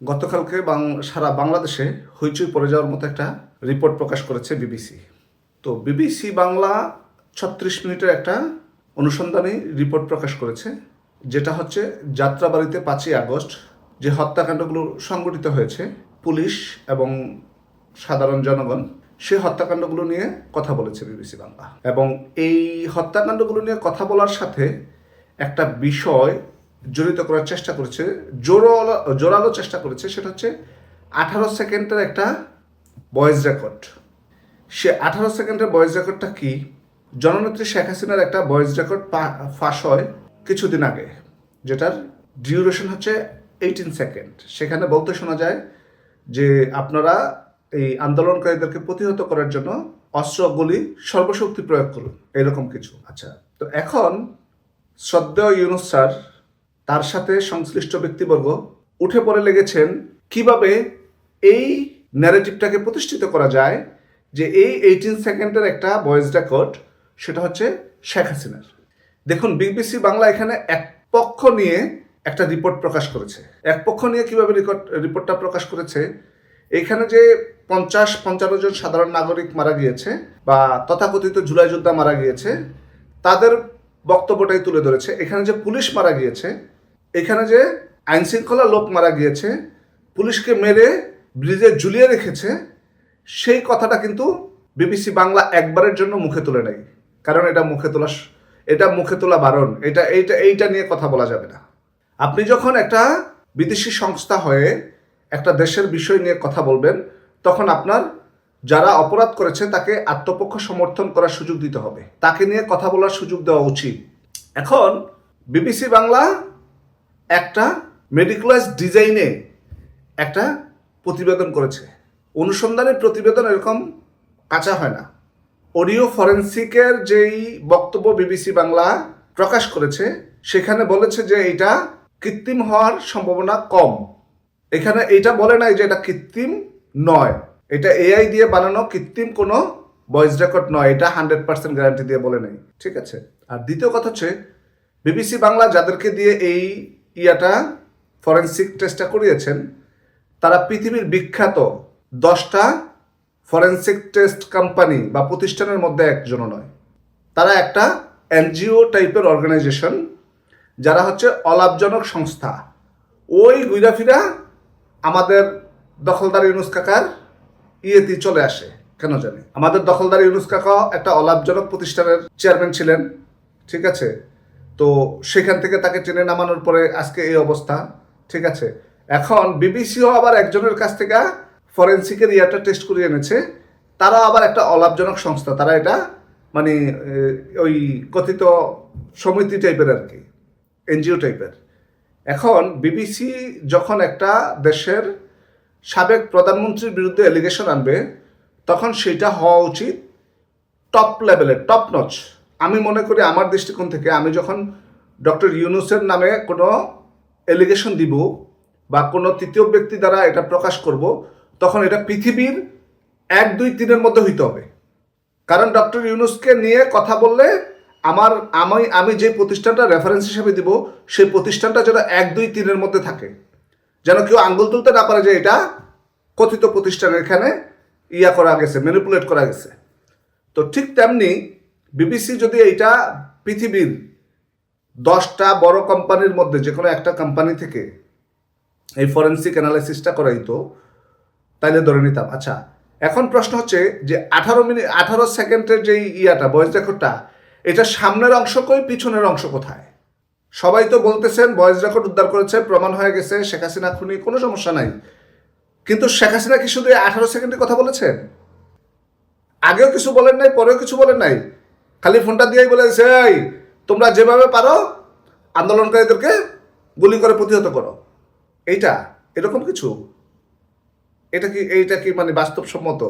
গতকালকে সারা বাংলাদেশে হইচই পড়ে যাওয়ার মতো একটা রিপোর্ট প্রকাশ করেছে বিবিসি। তো বিবিসি বাংলা ছত্রিশ মিনিটের একটা অনুসন্ধানী রিপোর্ট প্রকাশ করেছে, যেটা হচ্ছে যাত্রাবাড়িতে পাঁচই আগস্ট যে হত্যাকাণ্ডগুলো সংঘটিত হয়েছে, পুলিশ এবং সাধারণ জনগণ সেই হত্যাকাণ্ডগুলো নিয়ে কথা বলেছে বিবিসি বাংলা। এবং এই হত্যাকাণ্ডগুলো নিয়ে কথা বলার সাথে একটা বিষয় জড়িত করার চেষ্টা করেছে, জোরালো জোরালো চেষ্টা করেছে, সেটা হচ্ছে আঠারো সেকেন্ডের একটা ভয়েস রেকর্ড সে আঠারো সেকেন্ডের ভয়েস রেকর্ডটা কি? জননেত্রী শেখ হাসিনার একটা ভয়েস রেকর্ড ফাঁস হয় কিছুদিন আগে, যেটার ডিউরেশন হচ্ছে এইটিন সেকেন্ড সেখানে বলতে শোনা যায় যে আপনারা এই আন্দোলনকারীদেরকে প্রতিহত করার জন্য অস্ত্রগুলি সর্বশক্তি প্রয়োগ করুন, এরকম কিছু। আচ্ছা তো এখন শ্রদ্ধেয় ইউনুস স্যার তার সাথে সংশ্লিষ্ট ব্যক্তিবর্গ উঠে পড়ে লেগেছেন কীভাবে এই ন্যারেটিভটাকে প্রতিষ্ঠিত করা যায় যে এই এইটিন সেকেন্ডের একটা ভয়েস রেকর্ড সেটা হচ্ছে শেখ হাসিনার। দেখুন বিবিসি বাংলা এখানে এক পক্ষ নিয়ে একটা রিপোর্ট প্রকাশ করেছে। এক পক্ষ নিয়ে কীভাবে রিপোর্ট রিপোর্টটা প্রকাশ করেছে? এখানে যে পঞ্চাশ, পঞ্চান্ন জন সাধারণ নাগরিক মারা গিয়েছে বা তথাকথিত জুলাই যোদ্ধা মারা গিয়েছে, তাদের বক্তব্যটাই তুলে ধরেছে। এখানে যে পুলিশ মারা গিয়েছে এখানে যে আইন শৃঙ্খলা লোক মারা গিয়েছে, পুলিশকে মেরে ব্রিজে ঝুলিয়ে রেখেছে, সেই কথাটা কিন্তু বিবিসি বাংলা একবারের জন্য মুখে তুলে নেয়। কারণ এটা মুখে তোলা এটা মুখে তোলা বারণ। এটা, এইটা এইটা নিয়ে কথা বলা যাবে না। আপনি যখন একটা বিদেশি সংস্থা হয়ে একটা দেশের বিষয় নিয়ে কথা বলবেন, তখন আপনার যারা অপরাধ করেছে তাকে আত্মপক্ষ সমর্থন করার সুযোগ দিতে হবে। তাকে নিয়ে কথা বলার সুযোগ দেওয়া উচিত। এখন বিবিসি বাংলা একটা মেডিকুলাস ডিজাইনে একটা প্রতিবেদন করেছে। অনুসন্ধানের প্রতিবেদন এরকম কাঁচা হয় না। অডিও ফরেন্সিকের যেই বক্তব্য বিবিসি বাংলা প্রকাশ করেছে, সেখানে বলেছে যে এটা কৃত্রিম হওয়ার সম্ভাবনা কম। এখানে এটা বলে নাই যে এটা কৃত্রিম নয়। এটা এআই দিয়ে বানানো কৃত্রিম কোনো ভয়েস রেকর্ড নয়। এটা হান্ড্রেড পার্সেন্ট গ্যারান্টি দিয়ে বলে নেই। ঠিক আছে? আর দ্বিতীয় কথা হচ্ছে, বিবিসি বাংলা যাদেরকে দিয়ে এই ইয়াটা ফরেন্সিক টেস্টটা করিয়েছেন। তারা পৃথিবীর বিখ্যাত দশটা ফরেন্সিক টেস্ট কোম্পানি বা প্রতিষ্ঠানের মধ্যে একজনও নয়। তারা একটা এনজিও টাইপের অর্গানাইজেশন যারা হচ্ছে অলাভজনক সংস্থা। ওই ঘুরাফিরা আমাদের দখলদার ইউনুস কাকার ইয়েতে চলে আসে, কেন জানি? আমাদের দখলদার ইউনুস কাকা একটা অলাভজনক প্রতিষ্ঠানের চেয়ারম্যান ছিলেন, ঠিক আছে? তো সেখান থেকে তাকে টেনে নামানোর পরে আজকে এই অবস্থা, ঠিক আছে? এখন বিবিসিও আবার একজনের কাছ থেকে ফরেন্সিকের ইয়াটা টেস্ট করিয়ে এনেছে। তারা আবার একটা অলাভজনক সংস্থা, তারা এটা মানে ওই কথিত সমিতি টাইপের আর কি, এনজিও টাইপের এখন বিবিসি যখন একটা দেশের সাবেক প্রধানমন্ত্রীর বিরুদ্ধে এলিগেশন আনবে, তখন সেটা হওয়া উচিত টপ লেভেলের টপ নচ আমি মনে করি আমার দৃষ্টিকোণ থেকে আমি যখন ডক্টর ইউনুসের নামে কোনো এলিগেশন দিব বা কোনো তৃতীয় ব্যক্তি দ্বারা এটা প্রকাশ করব, তখন এটা পৃথিবীর এক, দুই, তিনের মধ্যে হইতে হবে। কারণ ডক্টর ইউনুসকে নিয়ে কথা বললে আমার, আমি আমি যে প্রতিষ্ঠানটা রেফারেন্স হিসেবে দিব, সেই প্রতিষ্ঠানটা যেন এক, দুই, তিনের মধ্যে থাকে। যেন কেউ আঙ্গুল তুলতে না পারে যে এটা কথিত প্রতিষ্ঠানের এখানে ইয়া করা গেছে ম্যানিপুলেট করা গেছে। তো ঠিক তেমনি বিবিসি যদি এইটা পৃথিবীর দশটা বড় কোম্পানির মধ্যে যে কোনো একটা কোম্পানি থেকে এই ফরেন্সিক অ্যানালাইসিসটা করাইতো, তাইলে ধরে নিতাম। আচ্ছা এখন প্রশ্ন হচ্ছে যে আঠারো মিনিট আঠারো সেকেন্ডের যে ইয়াটা ভয়েস রেকর্ডটা, এটা সামনের অংশ কই পিছনের অংশ কোথায়? সবাই তো বলতেছেন ভয়েস রেকর্ড উদ্ধার করেছে, প্রমাণ হয়ে গেছে, শেখ হাসিনা খুনি, কোনো সমস্যা নাই। কিন্তু শেখ হাসিনা কি শুধু আঠারো সেকেন্ডের কথা বলেছেন? আগেও কিছু বলেন নাই, পরেও কিছু বলেন নাই। খালি ফোনটা দিয়েই বলেছে এই, তোমরা যেভাবে পারো আন্দোলনকারীদেরকে গুলি করে প্রতিহত করো। এইটা, এরকম কিছু? এটা কি, এইটা কি মানে বাস্তবসম্মত?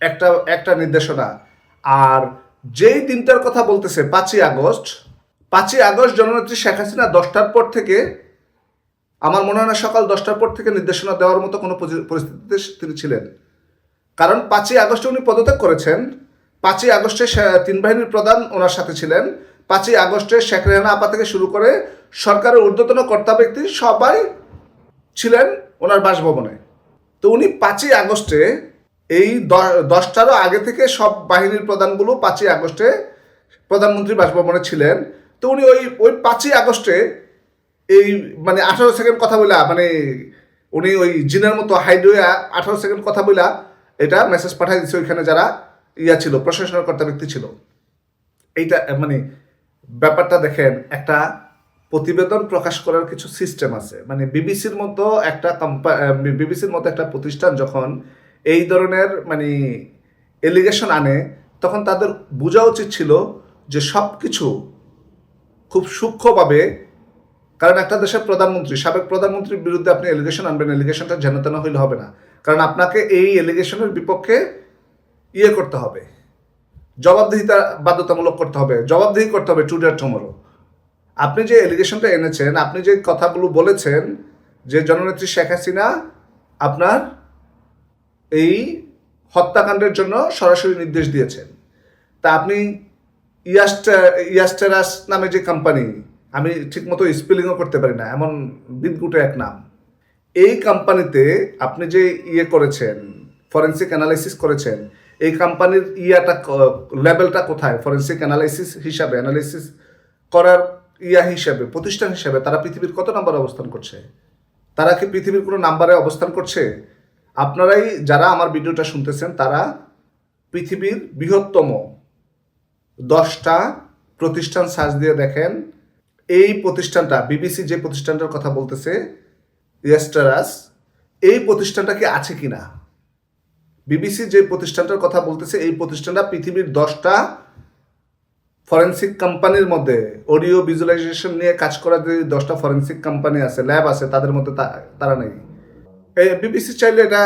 একটা একটা নির্দেশনা। আর যেই দিনটার কথা বলতেছে, পাঁচই আগস্ট পাঁচই আগস্ট জননেত্রী শেখ হাসিনা দশটার পর থেকে, আমার মনে হয় না সকাল দশটার পর থেকে নির্দেশনা দেওয়ার মতো কোনো পরিস্থিতিতে তিনি ছিলেন। কারণ পাঁচই আগস্টে উনি পদত্যাগ করেছেন পাঁচই আগস্টে তিন বাহিনীর প্রধান ওনার সাথে ছিলেন। পাঁচই আগস্টে শেখ রেহানা আপা থেকে শুরু করে সরকারের ঊর্ধ্বতন কর্তা ব্যক্তি সবাই ছিলেন ওনার বাসভবনে। তো উনি পাঁচই আগস্টে এই দশটারও আগে থেকে সব বাহিনীর প্রধানগুলো পাঁচই আগস্টে প্রধানমন্ত্রী বাসভবনে ছিলেন। তো উনি ওই ওই পাঁচই আগস্টে এই মানে আঠারো সেকেন্ড কথা বলা মানে উনি ওই জিনের মতো হাইড হয়ে আঠারো সেকেন্ড কথা বলা এটা মেসেজ পাঠাই দিচ্ছে ওইখানে যারা। ইয়া ছিল প্রশাসনের কর্তা ব্যক্তি ছিল। এইটা মানে ব্যাপারটা দেখেন, একটা প্রতিবেদন প্রকাশ করার কিছু সিস্টেম আছে। মানে বিবিসির মতো একটা বিবিসির মতো একটা প্রতিষ্ঠান যখন এই ধরনের মানে এলিগেশন আনে, তখন তাদের বোঝা উচিত ছিল যে সব কিছু খুব সূক্ষ্মভাবে, কারণ একটা দেশের প্রধানমন্ত্রী, সাবেক প্রধানমন্ত্রীর বিরুদ্ধে আপনি এলিগেশন আনবেন এলিগেশনটা যেন তেন হইলে হবে না। কারণ আপনাকে এই এলিগেশনের বিপক্ষে ইয়ে করতে হবে। জবাবদিহিতা বাধ্যতামূলক করতে হবে। জবাবদিহি করতে হবে টুডে টুমোরো। আপনি যে এলিগেশনটা এনেছেন, আপনি যে কথাগুলো বলেছেন যে জননেত্রী শেখ হাসিনা আপনার এই হত্যাকাণ্ডের জন্য সরাসরি নির্দেশ দিয়েছেন। তা আপনি ইয়াস্টার ইয়াস্টারাস নামে যে কোম্পানি আমি ঠিকমতো স্পেলিংও করতে পারি না, এমন বিদগুটে এক নাম। এই কোম্পানিতে আপনি যে ইয়ে করেছেন ফরেন্সিক অ্যানালাইসিস করেছেন এই কোম্পানির ইয়াটা লেভেলটা কোথায়? ফরেন্সিক অ্যানালাইসিস হিসাবে অ্যানালাইসিস করার ইয়া হিসাবে, প্রতিষ্ঠান হিসাবে তারা পৃথিবীর কত নাম্বারে অবস্থান করছে? তারা কি পৃথিবীর কোনো নাম্বারে অবস্থান করছে? আপনারাই যারা আমার ভিডিওটা শুনতেছেন, তারা পৃথিবীর বৃহত্তম দশটা প্রতিষ্ঠান সার্চ দিয়ে দেখেন। এই প্রতিষ্ঠানটা, বিবিসি যে প্রতিষ্ঠানটার কথা বলতেছে ইয়েস্টারাস এই প্রতিষ্ঠানটা কি আছে কিনা? বিবিসি যে প্রতিষ্ঠানটার কথা বলতেছে, এই প্রতিষ্ঠানটা পৃথিবীর দশটা ফরেন্সিক কোম্পানির মধ্যে অডিও ভিজুয়ালাইজেশন নিয়ে কাজ করা যে দশটা ফরেন্সিক কোম্পানি আছে ল্যাব আছে, তাদের মধ্যে তারা নেই। এই বিবিসি চাইলে এটা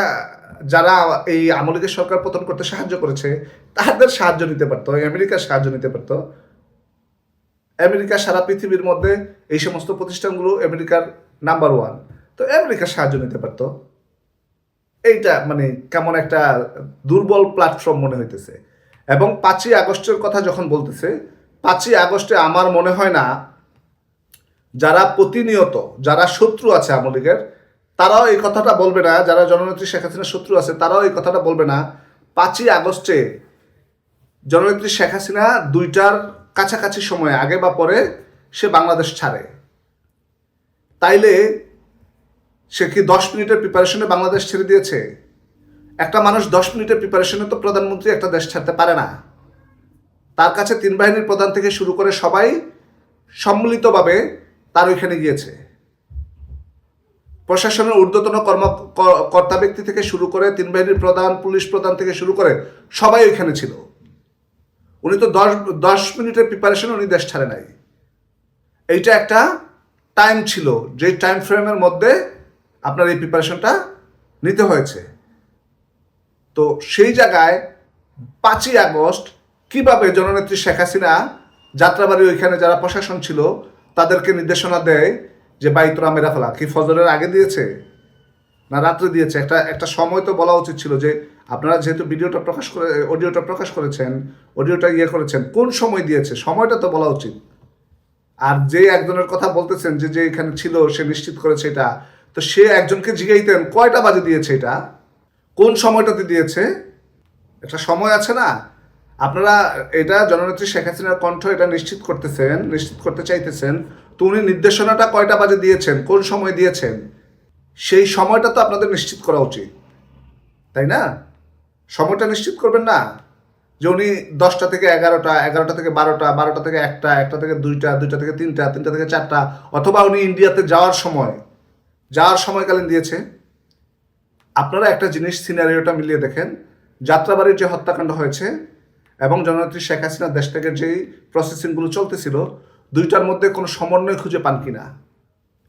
যারা এই আমলিকের সরকার পতন করতে সাহায্য করেছে, তাদের সাহায্য নিতে পারতো, আমেরিকার সাহায্য নিতে পারতো। আমেরিকা সারা পৃথিবীর মধ্যে এই সমস্ত প্রতিষ্ঠানগুলো আমেরিকার নাম্বার ওয়ান তো আমেরিকার সাহায্য নিতে পারতো। এইটা মানে কেমন একটা দুর্বল প্ল্যাটফর্ম মনে হইতেছে। এবং পাঁচই আগস্টের কথা যখন বলতেছে, পাঁচই আগস্টে আমার মনে হয় না যারা প্রতিনিয়ত, যারা শত্রু আছে আওয়ামী লীগের, তারাও এই কথাটা বলবে না, যারা জননেত্রী শেখ হাসিনার শত্রু আছে, তারাও এই কথাটা বলবে না। পাঁচই আগস্টে জননেত্রী শেখ হাসিনা দুইটার কাছাকাছি সময়ে, আগে বা পরে, সে বাংলাদেশ ছাড়ে। তাইলে সে কি দশ মিনিটের প্রিপারেশনে বাংলাদেশ ছেড়ে দিয়েছে? একটা মানুষ দশ মিনিটের প্রিপারেশনে তো প্রধানমন্ত্রী একটা দেশ ছাড়তে পারে না। তার কাছে তিন বাহিনীর প্রধান থেকে শুরু করে সবাই সম্মিলিতভাবে তার ওইখানে গিয়েছে। প্রশাসনের ঊর্ধ্বতন কর্ম কর্তা ব্যক্তি থেকে শুরু করে তিন বাহিনীর প্রধান, পুলিশ প্রধান থেকে শুরু করে সবাই ওইখানে ছিল। উনি তো দশ দশ মিনিটের প্রিপারেশন উনি দেশ ছাড়ে নাই। এইটা একটা টাইম ছিল, যে টাইম ফ্রেমের মধ্যে আপনার এই প্রিপারেশনটা নিতে হয়েছে। তো সেই জায়গায় পাঁচই আগস্ট কীভাবে জননেত্রী শেখ হাসিনা যাত্রাবাড়ি ওইখানে যারা প্রশাসন ছিল, তাদেরকে নির্দেশনা দেয় যে বাই তোরা মেরা ফেলা কি ফজরের আগে দিয়েছে? না রাত্রে দিয়েছে? একটা একটা সময় তো বলা উচিত ছিল যে আপনারা যেহেতু ভিডিওটা প্রকাশ করে, অডিওটা প্রকাশ করেছেন, অডিওটা ইয়ে করেছেন, কোন সময় দিয়েছে? সময়টা তো বলা উচিত। আর যে একজনের কথা বলতেছেন যে যে এখানে ছিল, সে নিশ্চিত করেছে এটা। তো সে একজনকে জিগাইতেন, কয়টা বাজে দিয়েছে এটা? কোন সময়টাতে দিয়েছে? একটা সময় আছে না? আপনারা, এটা জননেত্রী শেখ হাসিনার কণ্ঠ, এটা নিশ্চিত করতেছেন, নিশ্চিত করতে চাইতেছেন। তো উনি নির্দেশনাটা কয়টা বাজে দিয়েছেন? কোন সময় দিয়েছেন? সেই সময়টা তো আপনাদের নিশ্চিত করা উচিত। তাই না? সময়টা নিশ্চিত করবেন না? যে উনি দশটা থেকে এগারোটা এগারোটা থেকে বারোটা বারোটা থেকে একটা একটা থেকে দুইটা দুইটা থেকে তিনটা তিনটা থেকে চারটা, অথবা উনি ইন্ডিয়াতে যাওয়ার সময় যাওয়ার সময়কালীন দিয়েছে। আপনারা একটা জিনিস সিনারিওটা মিলিয়ে দেখেন। যাত্রাবাড়ির যে হত্যাকাণ্ড হয়েছে এবং জননেত্রী শেখ হাসিনা দেশ থেকে যেই প্রসেসিংগুলো চলতেছিল, দুইটার মধ্যে কোনো সমন্বয় খুঁজে পান কিনা?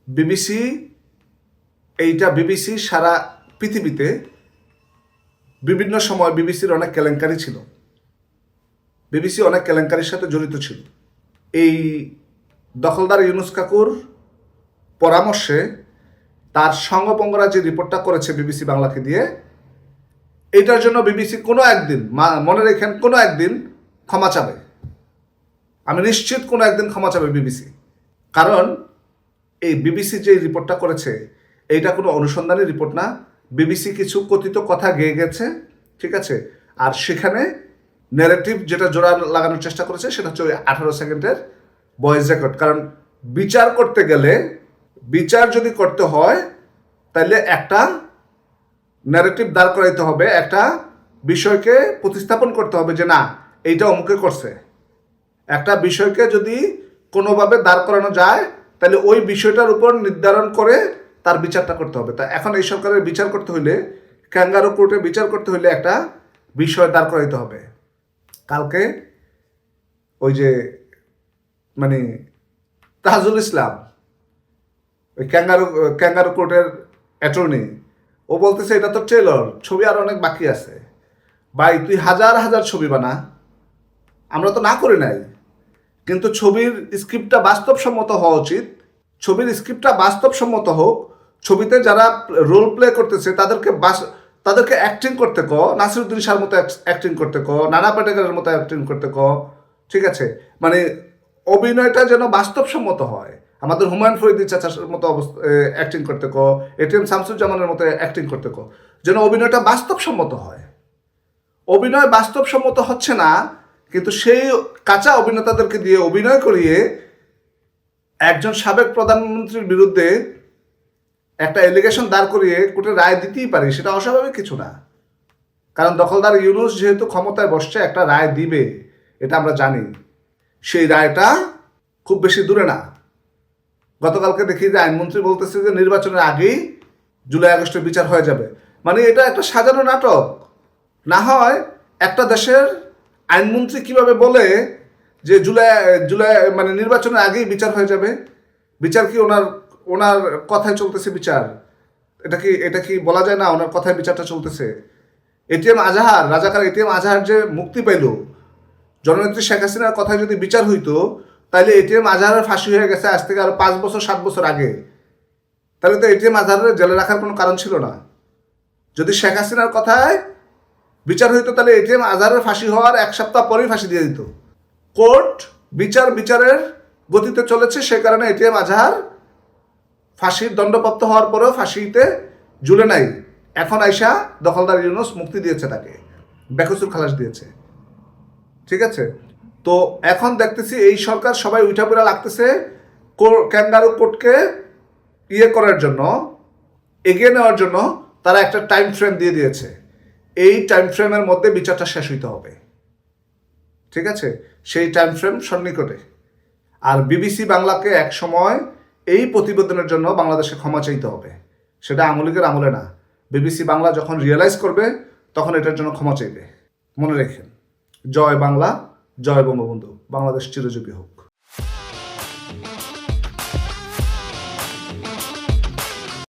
বিবিসি এইটা বিবিসি সারা পৃথিবীতে বিভিন্ন সময় বিবিসির অনেক কেলেঙ্কারি ছিল। বিবিসি অনেক কেলেঙ্কারির সাথে জড়িত ছিল। এই দখলদার ইউনুস কাকুর পরামর্শে তার সঙ্গপঙ্গরা যে রিপোর্টটা করেছে বিবিসি বাংলাকে দিয়ে। এটার জন্য বিবিসি কোনো একদিন মনে রেখেন কোনো একদিন ক্ষমা চাবে। আমি নিশ্চিত কোনো একদিন ক্ষমা চাবে বিবিসি। কারণ এই বিবিসি যে রিপোর্টটা করেছে, এইটা কোনো অনুসন্ধানী রিপোর্ট না। বিবিসি কিছু কথিত কথা গেয়ে গেছে, ঠিক আছে? আর সেখানে ন্যারেটিভ যেটা জোড়া লাগানোর চেষ্টা করেছে, সেটা হচ্ছে ওই আঠারো সেকেন্ডের বয়েস রেকর্ড কারণ বিচার করতে গেলে বিচার যদি করতে হয় তাহলে একটা ন্যারেটিভ দাঁড় করাইতে হবে, একটা বিষয়কে প্রতিস্থাপন করতে হবে যে না, এইটা অমুকে করছে। একটা বিষয়কে যদি কোনোভাবে দাঁড় করানো যায় তাহলে ওই বিষয়টার উপর নির্ধারণ করে তার বিচারটা করতে হবে। তা এখন এই সরকারের বিচার করতে হইলে, ক্যাঙ্গারো কোর্টে বিচার করতে হইলে একটা বিষয় দাঁড় করাইতে হবে। কালকে ওই যে মানে তাজুল ইসলাম ওই ক্যাঙ্গারু ক্যাঙ্গারু কোর্টের অ্যাটর্নি ও বলতেছে, এটা তো ট্রেলর ছবি আর অনেক বাকি আছে। ভাই, তুই হাজার হাজার ছবি বানা। আমরা তো না করি নাই। কিন্তু ছবির স্ক্রিপ্টটা বাস্তবসম্মত হওয়া উচিত। ছবির স্ক্রিপ্টটা বাস্তবসম্মত হোক, ছবিতে যারা রোল প্লে করতেছে, তাদেরকে বাস, তাদেরকে অ্যাক্টিং করতে ক। নাসিরুদ্দিন শাহর মতো অ্যাক্টিং করতে ক। নানা পাটেকারের মতো অ্যাক্টিং করতে ক। ঠিক আছে? মানে অভিনয়টা যেন বাস্তবসম্মত হয়। আমাদের হুমায়ুন ফরিদি চাচার মতো অবস্থা অ্যাক্টিং করতে ক এটিএম শামসুজ্জামানের মতো অ্যাক্টিং করতে ক, যেন অভিনয়টা বাস্তবসম্মত হয়। অভিনয় বাস্তবসম্মত হচ্ছে না, কিন্তু সেই কাঁচা অভিনেতাদেরকে দিয়ে অভিনয় করিয়ে একজন সাবেক প্রধানমন্ত্রীর বিরুদ্ধে একটা এলিগেশন দাঁড় করিয়ে কোর্টে রায় দিতেই পারি, সেটা অস্বাভাবিক কিছু না। কারণ দখলদার ইউনুস যেহেতু ক্ষমতায় বসছে, একটা রায় দিবে, এটা আমরা জানি। সেই রায়টা খুব বেশি দূরে না। গতকালকে দেখি যে আইনমন্ত্রী বলতেছে যে নির্বাচনের আগেই জুলাই আগস্টের বিচার হয়ে যাবে। মানে এটা একটা সাজানো নাটক। না হয় একটা দেশের আইনমন্ত্রী কীভাবে বলে যে জুলাই জুলাই মানে নির্বাচনের আগেই বিচার হয়ে যাবে? বিচার কি ওনার ওনার কথায় চলতেছে বিচার? এটা কি এটা কি বলা যায় না ওনার কথায় বিচারটা চলতেছে? এটিএম আজাহার, রাজাকার এটিএম আজাহার যে মুক্তি পেল, জননেত্রী শেখ হাসিনার কথায় যদি বিচার হইতো তাহলে এটিএম আজহারের ফাঁসি হয়ে গেছে আজ থেকে আরও পাঁচ বছর, সাত বছর আগে। তাহলে তো এটিএম আজহারের জেলে রাখার কোনো কারণ ছিল না। যদি শেখ হাসিনার কথায় বিচার হইতো তাহলে এটিএম আজহারের ফাঁসি হওয়ার এক সপ্তাহ পরেই ফাঁসি দিয়ে দিত। কোর্ট বিচার বিচারের গতিতে চলেছে, সে কারণে এটিএম আজহার ফাঁসির দণ্ডপ্রাপ্ত হওয়ার পরেও ফাঁসিতে জুলে নাই। এখন আইসা দখলদার ইউনুস মুক্তি দিয়েছে তাকে, বেকসুর খালাস দিয়েছে। ঠিক আছে? তো এখন দেখতেছি এই সরকার সবাই উঠা পড়া লাগতেছে ক্যাঙ্গারু কোর্টকে ইয়ে করার জন্য, এগিয়ে নেওয়ার জন্য তারা একটা টাইম ফ্রেম দিয়ে দিয়েছে। এই টাইম ফ্রেমের মধ্যে বিচারটা শেষ হইতে হবে। ঠিক আছে? সেই টাইম ফ্রেম সন্নিকটে। আর বিবিসি বাংলাকে এক সময় এই প্রতিবেদনের জন্য বাংলাদেশে ক্ষমা চাইতে হবে। সেটা আমলিকের আমলে না। বিবিসি বাংলা যখন রিয়েলাইজ করবে, তখন এটার জন্য ক্ষমা চাইবে। মনে রেখেন। জয় বাংলা। জয় বঙ্গবন্ধু। বাংলাদেশ চিরজীবী হোক।